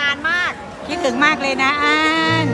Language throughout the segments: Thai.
นานมาก คิดถึงมากเลยนะอัน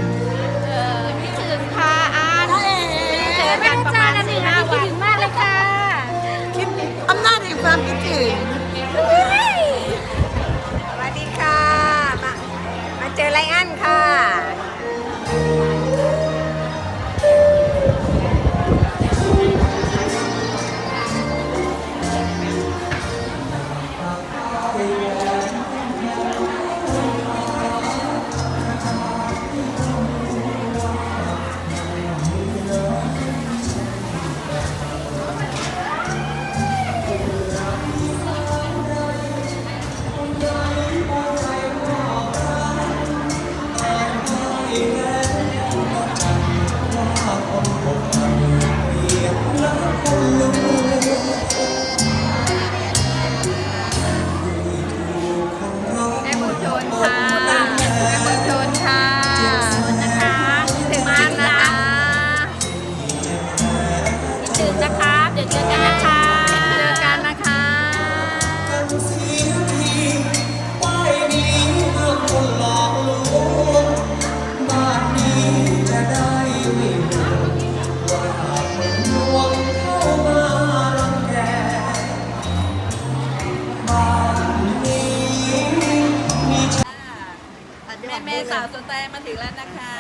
าวสแตนมาถึงแล้วนะคะ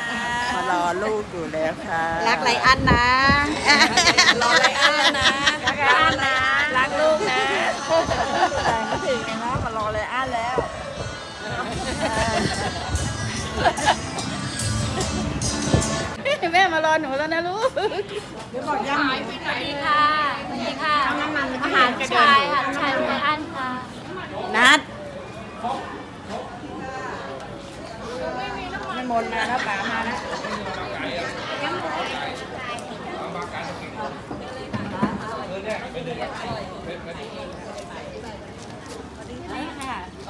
มารอลูกอยู่แล้วค่ะรักไรอันนะ รอไรอันแล้วนะรักไรอันนะ รักลูกนะแต่งก็ถึงเลยนะมารอไรอันแล้วแม่มารอหนูแล้วนะลูกสวัสดีค่ะสวัสดีค่ะอาหารชายอาหารชายไลอ้อนค่ะ นัดไม่มนนะแล้วป๋ามานะส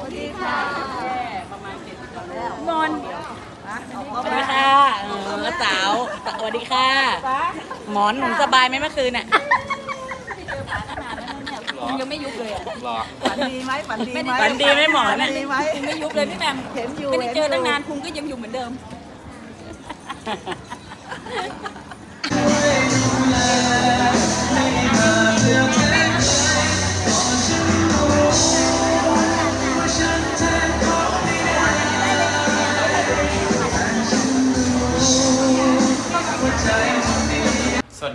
วัสดีค่ะประมาณเจ็ดสิบแล้วมนสวัสดีค่ะเออสาว สวัสดีค่ะ หมอนหนุนสบายไหมเมื่อคืนน่ะ มันยังไม่ยุบเลยอะฝันดีไหมฝันดีไหมฝันดีไหมหมอน่ะฝัดีไหม ยังไม่ยุบเลยพี่แหม่มเห็นอยู่ไม่ได้เจอเห็นอยู่ ตั้งนานพุงก็ยังอยู่เหมือนเดิม